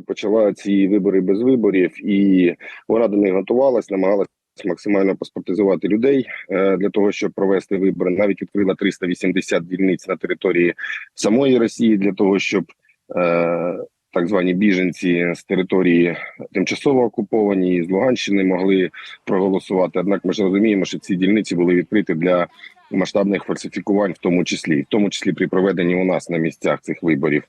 почала ці вибори без виборів, і до них готувалась, намагалась максимально паспортизувати людей е, для того, щоб провести вибори. Навіть відкрила 380 дільниць на території самої Росії для того, щоб е, так звані біженці з території тимчасово окуповані з Луганщини могли проголосувати. Однак ми ж розуміємо, що ці дільниці були відкриті для масштабних фальсифікувань, в тому числі, в тому числі при проведенні у нас на місцях цих виборів.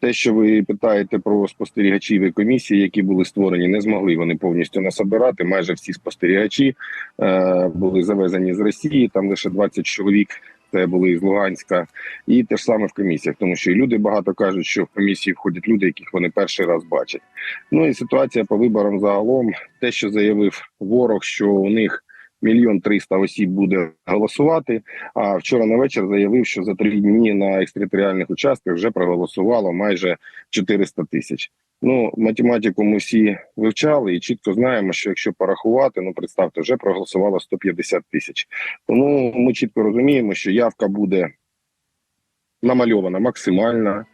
Те, що ви питаєте про спостерігачів і комісії, які були створені, не змогли вони повністю насобирати. Майже всі спостерігачі е, були завезені з Росії. Там лише 20 чоловік. Це були з Луганська, і те ж саме в комісіях, тому що і люди багато кажуть, що в комісії входять люди, яких вони перший раз бачать. Ну і ситуація по виборам загалом, те, що заявив ворог, що у них мільйон триста осіб буде голосувати. А вчора на вечір заявив, що за три дні на екстериторіальних участках вже проголосувало майже 400 тисяч. Ну, математику ми всі вивчали і чітко знаємо, що якщо порахувати, ну представте, вже проголосувало 150 тисяч. Тому ми чітко розуміємо, що явка буде намальована максимальна.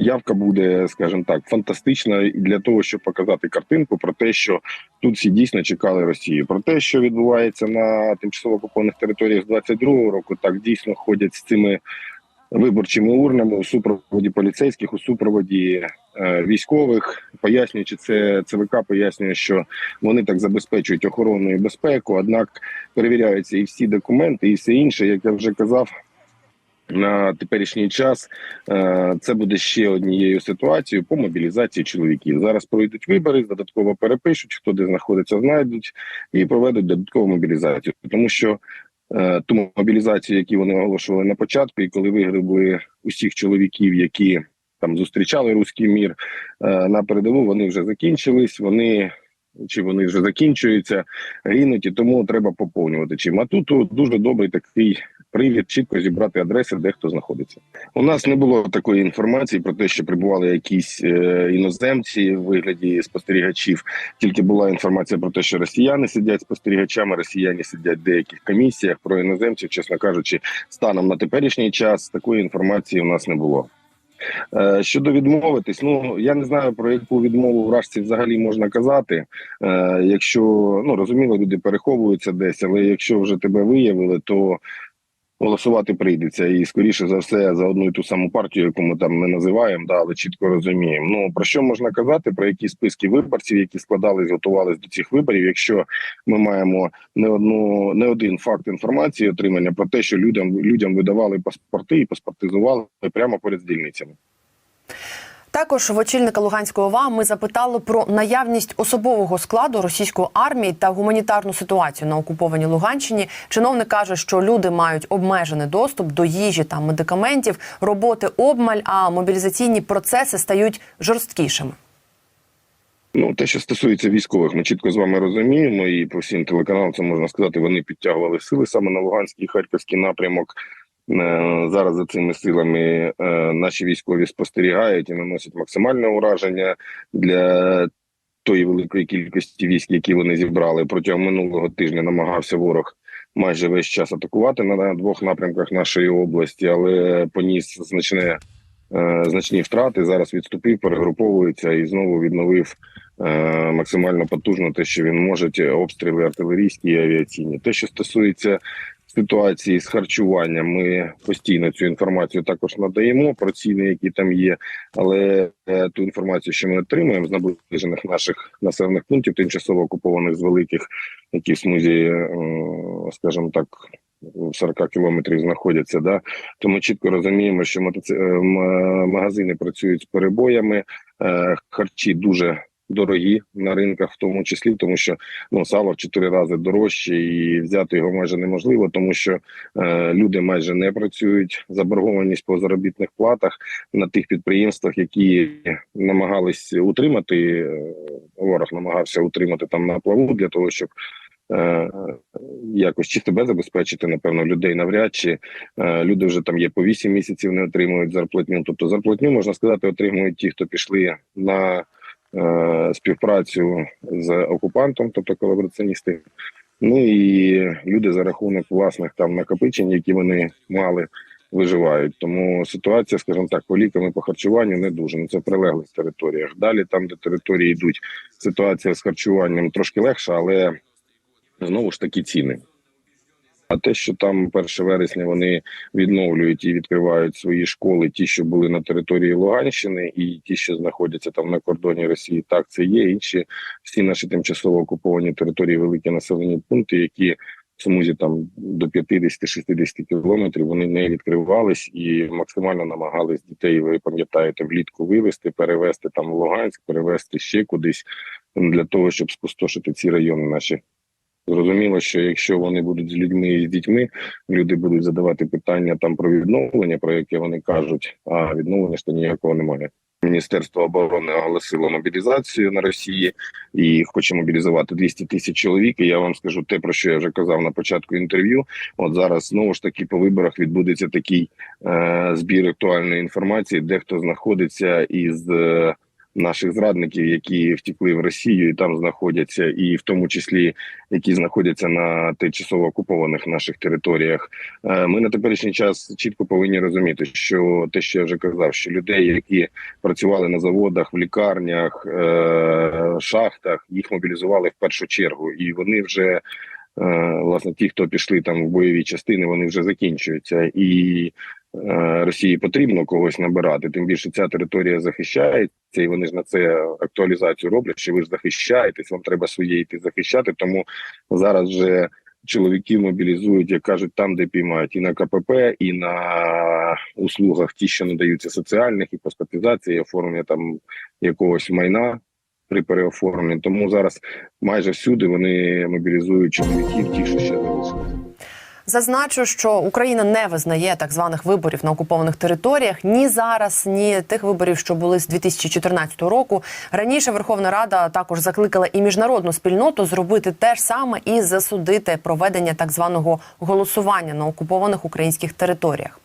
Явка буде, скажімо так, фантастична для того, щоб показати картинку про те, що тут всі дійсно чекали Росію. Про те, що відбувається на тимчасово окупованих територіях з 22-го року, так дійсно ходять з цими виборчими урнами у супроводі поліцейських, у супроводі е, військових, пояснюючи це, ЦВК пояснює, що вони так забезпечують охорону і безпеку. Однак перевіряються і всі документи, і все інше, як я вже казав. На теперішній час е, це буде ще однією ситуацією по мобілізації чоловіків. Зараз пройдуть вибори, додатково перепишуть, хто де знаходиться, знайдуть і проведуть додаткову мобілізацію, тому що е, ту мобілізацію, яку вони оголошували на початку, і коли вигребли усіх чоловіків, які там зустрічали руський мір е, на передову, вони вже закінчились. Вони чи вони вже закінчуються, гинуть, і тому треба поповнювати. Чим а тут дуже добрий такий привід, чітко зібрати адреси, де хто знаходиться. У нас не було такої інформації про те, що прибували якісь е, іноземці в вигляді спостерігачів. Тільки була інформація про те, що росіяни сидять спостерігачами, росіяни сидять в деяких комісіях. Про іноземців, чесно кажучи, станом на теперішній час такої інформації у нас не було. Е, Щодо відмовитись, ну я не знаю про яку відмову вражці взагалі можна казати. Е, Якщо ну розуміло, люди переховуються десь, але якщо вже тебе виявили, то голосувати прийдеться і скоріше за все за одну і ту саму партію, яку ми там не називаємо, да, але чітко розуміємо. Ну про що можна казати? Про які списки виборців, які складались, готувались до цих виборів, якщо ми маємо не одну не один факт інформації отримання про те, що людям людям видавали паспорти і паспортизували прямо поряд з дільницями. Також в очільника Луганської ОВА ми запитали про наявність особового складу російської армії та гуманітарну ситуацію на окупованій Луганщині. Чиновник каже, що люди мають обмежений доступ до їжі та медикаментів, роботи обмаль, а мобілізаційні процеси стають жорсткішими. Ну, те, що стосується військових, ми чітко з вами розуміємо, і по всім телеканалам це можна сказати, вони підтягували сили саме на Луганський і Харківський напрямок. Е, Зараз за цими силами е, наші військові спостерігають і наносять максимальне ураження для тої великої кількості військ, які вони зібрали. Протягом минулого тижня намагався ворог майже весь час атакувати на двох напрямках нашої області, але поніс значне е, значні втрати. Зараз відступив, перегруповується і знову відновив максимально потужно те, що він може обстріли артилерійські і авіаційні. Те, що стосується ситуації з харчуванням, ми постійно цю інформацію також надаємо про ціни, які там є. Але е, ту інформацію, що ми отримуємо з наближених наших населених пунктів, тимчасово окупованих з великих, які в смузі, е, скажімо так. 40 кілометрів знаходяться, да то ми чітко розуміємо, що мотоци... е, магазини працюють з перебоями, харчі дуже дорогі на ринках, в тому числі, тому що ну сало в чотири рази дорожче, і взяти його майже неможливо, тому що е, люди майже не працюють. Заборгованість по заробітних платах на тих підприємствах, які намагались утримати. е, Ворог намагався утримати там на плаву для того, щоб. е, Якось чи себе забезпечити, напевно, людей навряд чи е, люди вже там є по 8 місяців, не отримують зарплатню. Тобто зарплатню можна сказати, отримують ті, хто пішли на співпрацю з окупантом, тобто колабораціоністи. Ну і люди за рахунок власних там накопичень, які вони мали, виживають. Тому ситуація, скажімо так, по лікам і по харчуванню не дуже. Ну це в прилеглих територіях. Далі, там, де території йдуть, ситуація з харчуванням трошки легша, але знову ж таки ціни. А те, що там 1 вересня вони відновлюють і відкривають свої школи, ті, що були на території Луганщини, і ті, що знаходяться там на кордоні Росії, так це є. Інші всі наші тимчасово окуповані території, великі населені пункти, які в смузі там до 50-60 кілометрів вони не відкривались і максимально намагались дітей. Ви пам'ятаєте, влітку вивезти, перевезти там в Луганськ, перевезти ще кудись для того, щоб спустошити ці райони наші. Зрозуміло, що якщо вони будуть з людьми і з дітьми, люди будуть задавати питання там про відновлення, про яке вони кажуть, а відновлення ж то ніякого немає. Міністерство оборони оголосило мобілізацію на Росії і хоче мобілізувати 200 тисяч чоловік. І я вам скажу те, про що я вже казав на початку інтерв'ю. От зараз знову ж таки по виборах відбудеться такий е, збір актуальної інформації, де хто знаходиться із. Е, Наших зрадників, які втекли в Росію і там знаходяться, і в тому числі які знаходяться на тимчасово окупованих наших територіях. Е, Ми на теперішній час чітко повинні розуміти, що те, що я вже казав, що людей, які працювали на заводах, в лікарнях, е, шахтах, їх мобілізували в першу чергу, і вони вже. е, Власне, ті, хто пішли там в бойові частини, вони вже закінчуються, і Росії потрібно когось набирати. Тим більше ця територія захищається, і вони ж на це актуалізацію роблять. Що ви ж захищаєтесь, вам треба своє йти захищати. Тому зараз вже чоловіків мобілізують, як кажуть, там, де піймають, і на КПП, і на услугах, ті, що надаються соціальних, і по і оформлення там якогось майна при переоформленні. Тому зараз майже всюди вони мобілізують чоловіків, ті, що ще залишилися. Зазначу, що Україна не визнає так званих виборів на окупованих територіях ні зараз, ні тих виборів, що були з 2014 року. Раніше Верховна Рада також закликала і міжнародну спільноту зробити те ж саме і засудити проведення так званого голосування на окупованих українських територіях.